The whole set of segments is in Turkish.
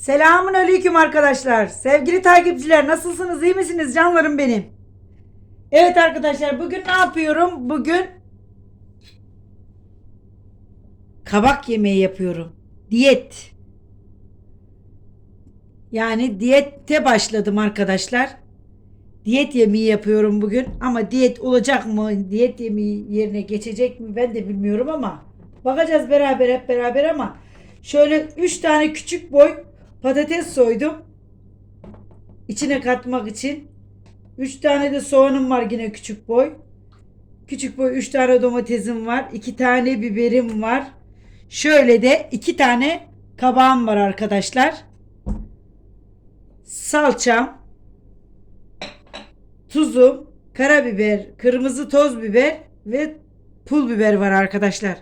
Selamun aleyküm arkadaşlar. Sevgili takipçiler nasılsınız? iyi misiniz canlarım benim? Evet arkadaşlar bugün ne yapıyorum? Bugün kabak yemeği yapıyorum. Diyet. Yani diyette başladım arkadaşlar. Diyet yemeği yapıyorum bugün ama diyet olacak mı? Diyet yemeği yerine geçecek mi? Ben de bilmiyorum ama bakacağız beraber hep beraber ama şöyle 3 tane küçük boy patates soydum. İçine katmak için. 3 tane de soğanım var yine küçük boy. Küçük boy 3 tane domatesim var. 2 tane biberim var. Şöyle de 2 tane kabağım var arkadaşlar. Salçam, tuzum, karabiber, kırmızı toz biber ve pul biber var arkadaşlar.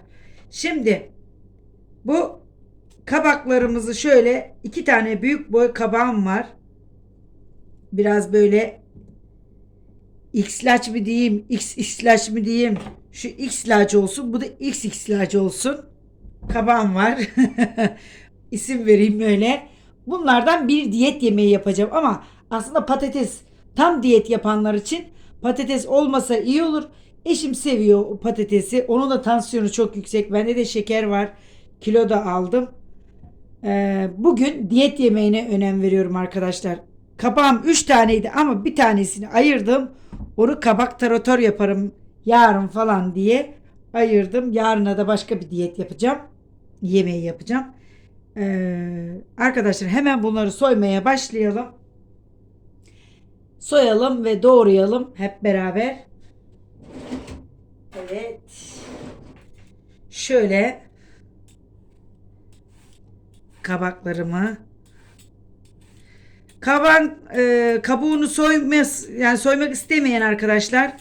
Şimdi bu kabaklarımızı şöyle iki tane büyük boy kabağım var. Biraz böyle X large mi diyeyim, X X large mi diyeyim. Şu X large olsun, bu da X X large olsun. Kabağım var. İsim vereyim böyle. Bunlardan bir diyet yemeği yapacağım ama aslında patates tam diyet yapanlar için patates olmasa iyi olur. Eşim seviyor patatesi. Onun da tansiyonu çok yüksek. Bende de şeker var. Kilo da aldım. Ee, bugün diyet yemeğine önem veriyorum arkadaşlar. Kabağım 3 taneydi ama bir tanesini ayırdım. Onu kabak tarator yaparım yarın falan diye ayırdım. Yarına da başka bir diyet yapacağım. Yemeği yapacağım. Ee, arkadaşlar hemen bunları soymaya başlayalım. Soyalım ve doğrayalım hep beraber. Evet. Şöyle kabaklarımı. Kaban e, kabuğunu soymas yani soymak istemeyen arkadaşlar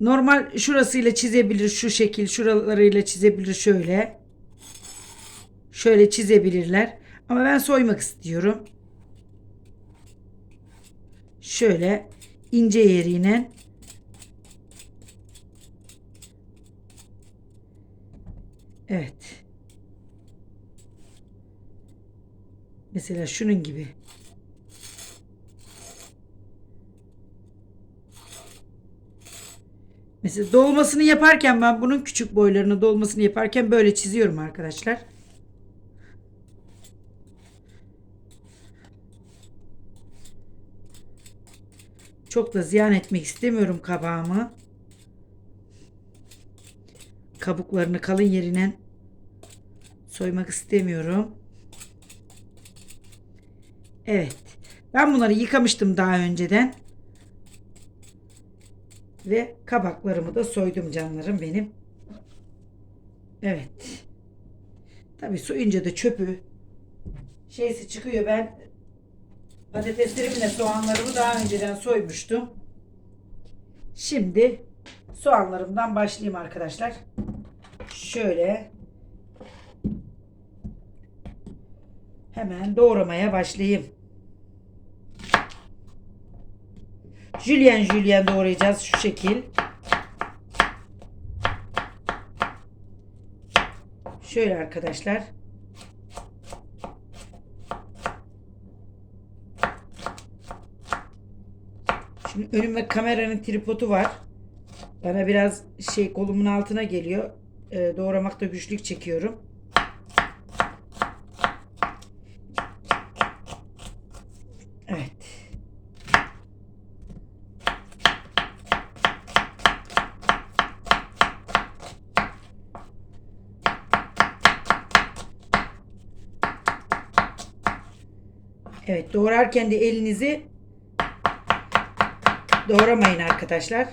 normal şurasıyla çizebilir şu şekil şuralarıyla çizebilir şöyle. Şöyle çizebilirler. Ama ben soymak istiyorum. Şöyle ince yeriyle evet mesela şunun gibi Mesela dolmasını yaparken ben bunun küçük boylarını dolmasını yaparken böyle çiziyorum arkadaşlar. Çok da ziyan etmek istemiyorum kabağımı. Kabuklarını kalın yerine soymak istemiyorum. Evet. Ben bunları yıkamıştım daha önceden. Ve kabaklarımı da soydum canlarım benim. Evet. Tabi soyunca da çöpü şeysi çıkıyor. Ben patateslerimle soğanlarımı daha önceden soymuştum. Şimdi soğanlarımdan başlayayım arkadaşlar. Şöyle hemen doğramaya başlayayım. Jülyen jülyen doğrayacağız şu şekil. Şöyle arkadaşlar. Şimdi önüme kameranın tripodu var. Bana biraz şey kolumun altına geliyor. Ee, doğramakta güçlük çekiyorum. Evet. Evet doğrarken de elinizi doğramayın arkadaşlar.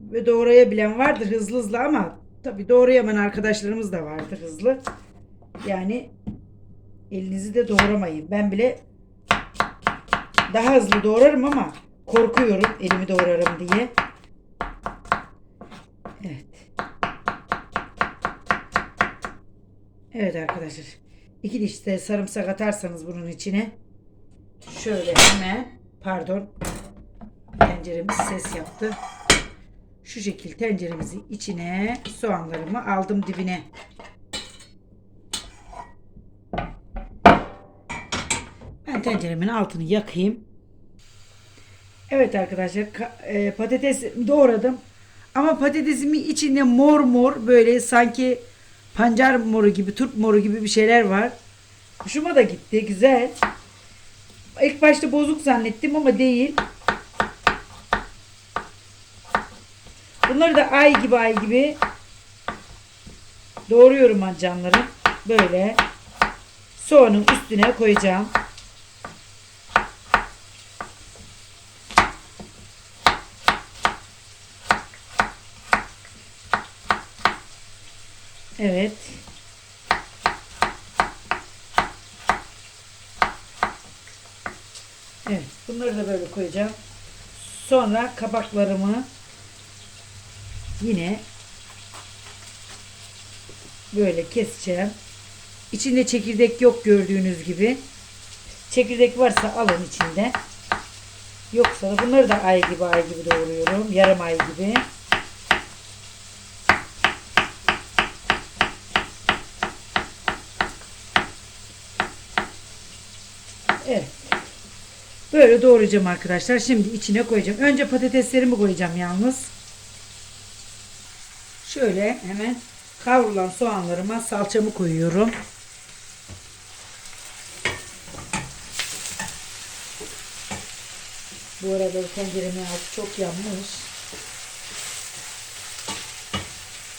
Ve doğrayabilen vardır hızlı hızlı ama tabi doğrayamayan arkadaşlarımız da vardır hızlı. Yani elinizi de doğramayın. Ben bile daha hızlı doğrarım ama korkuyorum elimi doğrarım diye. Evet. Evet arkadaşlar. İki diş de sarımsak atarsanız bunun içine şöyle hemen pardon tenceremiz ses yaptı. Şu şekil tenceremizi içine soğanlarımı aldım dibine. Ben tenceremin altını yakayım. Evet arkadaşlar ka- e, patates doğradım. Ama patatesimin içinde mor mor böyle sanki pancar moru gibi, turp moru gibi bir şeyler var. Hoşuma da gitti. Güzel. İlk başta bozuk zannettim ama değil. Bunları da ay gibi ay gibi doğruyorum ben canları. Böyle soğanın üstüne koyacağım. Evet. Evet. Bunları da böyle koyacağım. Sonra kabaklarımı yine böyle keseceğim. İçinde çekirdek yok gördüğünüz gibi. Çekirdek varsa alın içinde. Yoksa da bunları da ay gibi ay gibi doğruyorum. Yarım ay gibi. Evet. Böyle doğrayacağım arkadaşlar. Şimdi içine koyacağım. Önce patateslerimi koyacağım yalnız. Şöyle hemen kavrulan soğanlarıma salçamı koyuyorum. Bu arada tenceremin altı çok yanmış.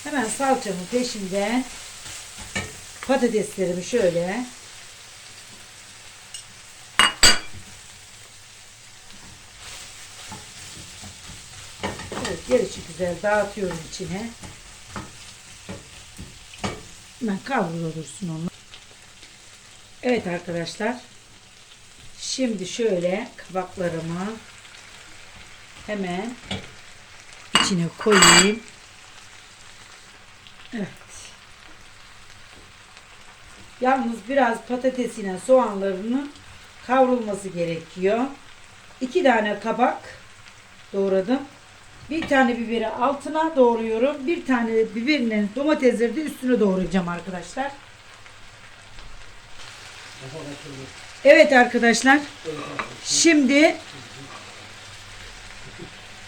Hemen salçamın peşinden patateslerimi şöyle Evet, gelişi güzel dağıtıyorum içine. Hemen kavrulu dursun onu. Evet arkadaşlar. Şimdi şöyle kabaklarımı hemen içine koyayım. Evet. Yalnız biraz patatesine soğanlarının kavrulması gerekiyor. İki tane kabak doğradım. Bir tane biberi altına doğruyorum. Bir tane biberinin domatesleri de üstüne doğrayacağım arkadaşlar. Evet arkadaşlar. Şimdi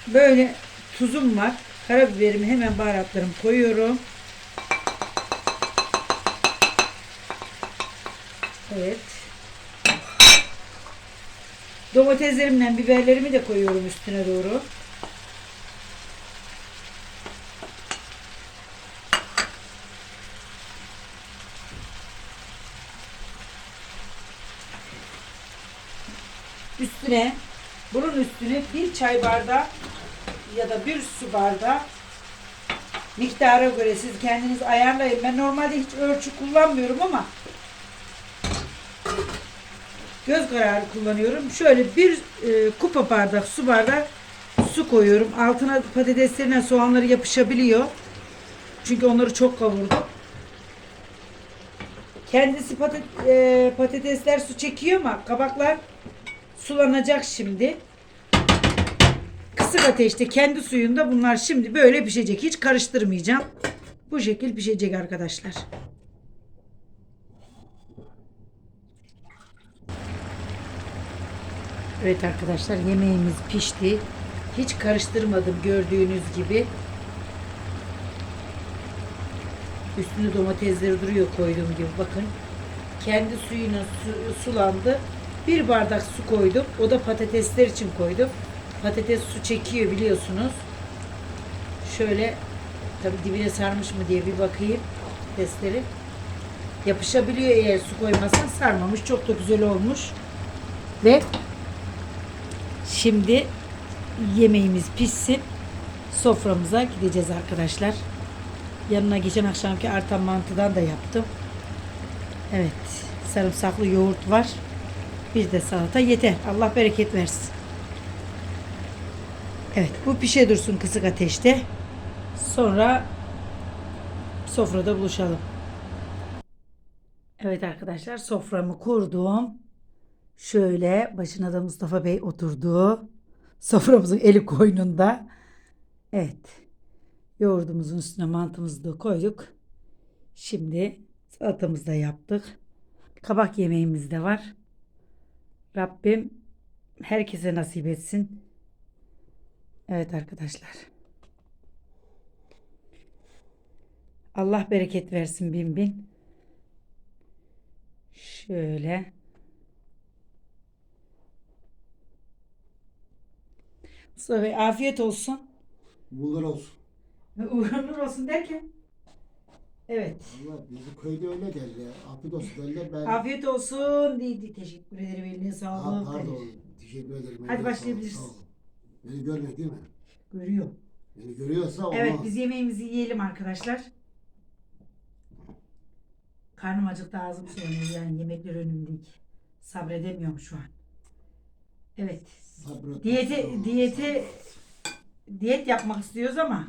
böyle tuzum var. Karabiberimi hemen baharatlarımı koyuyorum. Evet. Domateslerimle biberlerimi de koyuyorum üstüne doğru. Üstüne bunun üstüne bir çay bardağı ya da bir su bardağı miktara göre siz kendiniz ayarlayın. Ben normalde hiç ölçü kullanmıyorum ama göz kararı kullanıyorum. Şöyle bir e, kupa bardak su bardağı su koyuyorum. Altına patateslerine soğanları yapışabiliyor. Çünkü onları çok kavurdum. Kendisi patat, e, patatesler su çekiyor ama kabaklar sulanacak şimdi. Kısık ateşte kendi suyunda bunlar şimdi böyle pişecek. Hiç karıştırmayacağım. Bu şekil pişecek arkadaşlar. Evet arkadaşlar yemeğimiz pişti. Hiç karıştırmadım gördüğünüz gibi. Üstüne domatesleri duruyor koyduğum gibi bakın. Kendi suyuna su- sulandı. Bir bardak su koydum. O da patatesler için koydum. Patates su çekiyor biliyorsunuz. Şöyle tabi dibine sarmış mı diye bir bakayım patatesleri. Yapışabiliyor eğer su koymazsan sarmamış. Çok da güzel olmuş. Ve şimdi yemeğimiz pişsin. Soframıza gideceğiz arkadaşlar. Yanına geçen akşamki artan mantıdan da yaptım. Evet. Sarımsaklı yoğurt var. Bir de salata yeter. Allah bereket versin. Evet bu pişe dursun kısık ateşte. Sonra sofrada buluşalım. Evet arkadaşlar soframı kurdum. Şöyle başına da Mustafa Bey oturdu. Soframızın eli koynunda. Evet. Yoğurdumuzun üstüne mantımızı da koyduk. Şimdi salatamızı da yaptık. Kabak yemeğimiz de var. Rabbim herkese nasip etsin. Evet arkadaşlar. Allah bereket versin bin bin. Şöyle. Mustafa Bey afiyet olsun. Bunlar olsun. Uğurlar olsun derken. Evet. Allah bizi köyde öyle derler. Afiyet olsun derler. Ben... Afiyet olsun. Dedi. Teşekkür ederim. Eline Ha, sağlık. pardon. Teşekkür ederim. Hadi Eline başlayabiliriz. sağ. Beni görmüyor değil mi? Görüyor. Beni görüyorsa ona... Evet biz yemeğimizi yiyelim arkadaşlar. Karnım acıktı ağzım sulanıyor yani yemekler önümdeki. Sabredemiyorum şu an. Evet. Sabret. Diyete diyete diyet yapmak istiyoruz ama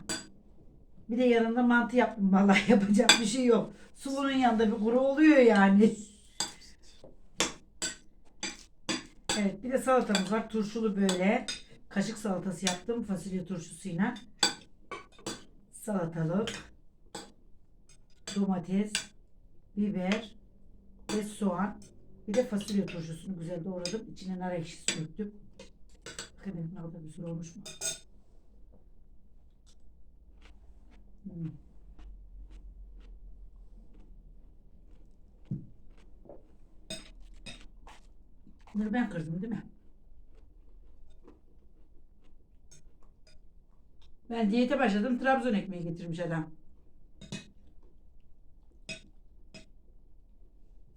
bir de yanında mantı yaptım vallahi yapacak bir şey yok. Sulunun yanında bir kuru oluyor yani. Evet bir de salatamız var. Turşulu böyle. Kaşık salatası yaptım fasulye turşusuyla. Salatalık. Domates. Biber. Ve soğan. Bir de fasulye turşusunu güzel doğradım. İçine nar ekşisi döktüm. Bakın ne kadar güzel olmuş mu? Hmm. Bunları ben kırdım değil mi? Ben diyete başladım. Trabzon ekmeği getirmiş adam.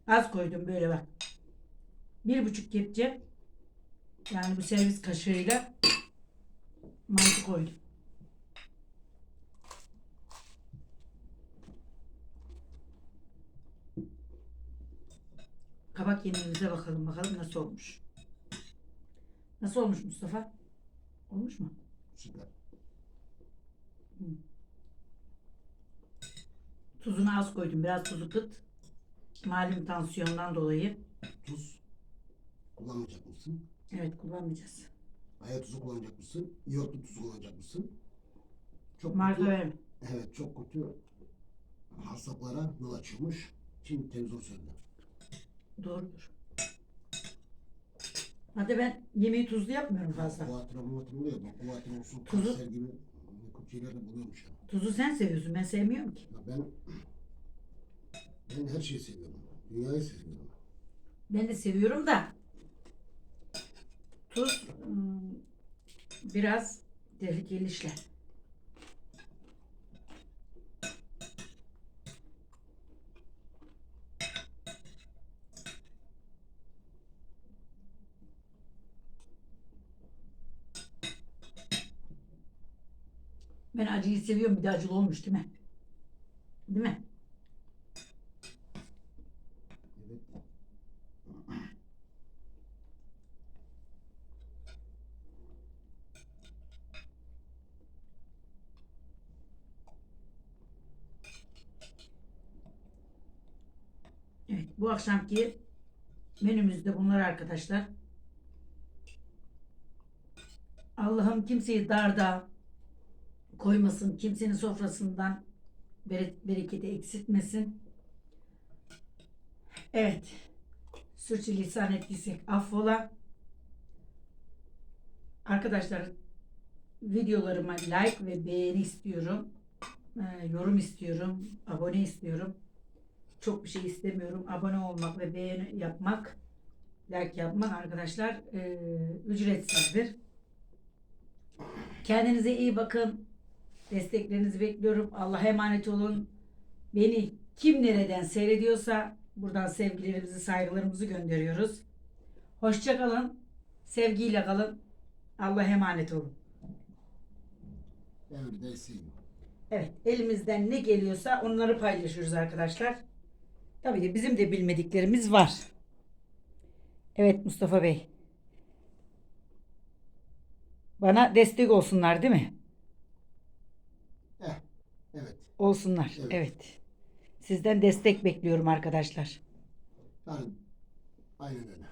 Az koydum böyle bak. Bir buçuk kepçe yani bu servis kaşığıyla mantı koydum. Kabak yemeğimize bakalım bakalım nasıl olmuş. Nasıl olmuş Mustafa? Olmuş mu? Süper. Tuzunu az koydum. Biraz tuzu kıt. Malum tansiyondan dolayı. Tuz kullanmayacak mısın? Evet kullanmayacağız. Aya tuzu kullanacak mısın? İyotlu tuzu kullanacak mısın? Çok verme. Evet çok kötü hastalıklara yol açıyormuş. Şimdi televizyon söyledi. Doğrudur. Hatta ben yemeği tuzlu yapmıyorum fazla. Kuatro muatro oluyor. Bak kuatro olsun. Tuzu- Kanser gibi mikro şeyler de buluyormuş ya. Tuzu sen seviyorsun. Ben sevmiyorum ki. Ya ben ben her şeyi seviyorum. Dünyayı seviyorum. Ben de seviyorum da tuz ım, biraz tehlikeli işler. Ben acıyı seviyorum. Bir de acılı olmuş değil mi? Değil mi? Evet. Bu akşamki menümüzde bunlar arkadaşlar. Allah'ım kimseyi darda koymasın, kimsenin sofrasından bere- bereketi eksiltmesin. Evet, sürçülisan ettiysek affola. Arkadaşlar, videolarıma like ve beğeni istiyorum. Ee, yorum istiyorum, abone istiyorum çok bir şey istemiyorum. Abone olmak ve beğeni yapmak, like yapmak arkadaşlar e, ücretsizdir. Kendinize iyi bakın. Desteklerinizi bekliyorum. Allah'a emanet olun. Beni kim nereden seyrediyorsa buradan sevgilerimizi, saygılarımızı gönderiyoruz. Hoşça kalın. Sevgiyle kalın. Allah'a emanet olun. Same. Evet, elimizden ne geliyorsa onları paylaşıyoruz arkadaşlar. Tabii ki bizim de bilmediklerimiz var. Evet Mustafa Bey. Bana destek olsunlar değil mi? Eh, evet. Olsunlar. Evet. Evet. Sizden destek bekliyorum arkadaşlar. Yani aynen öyle.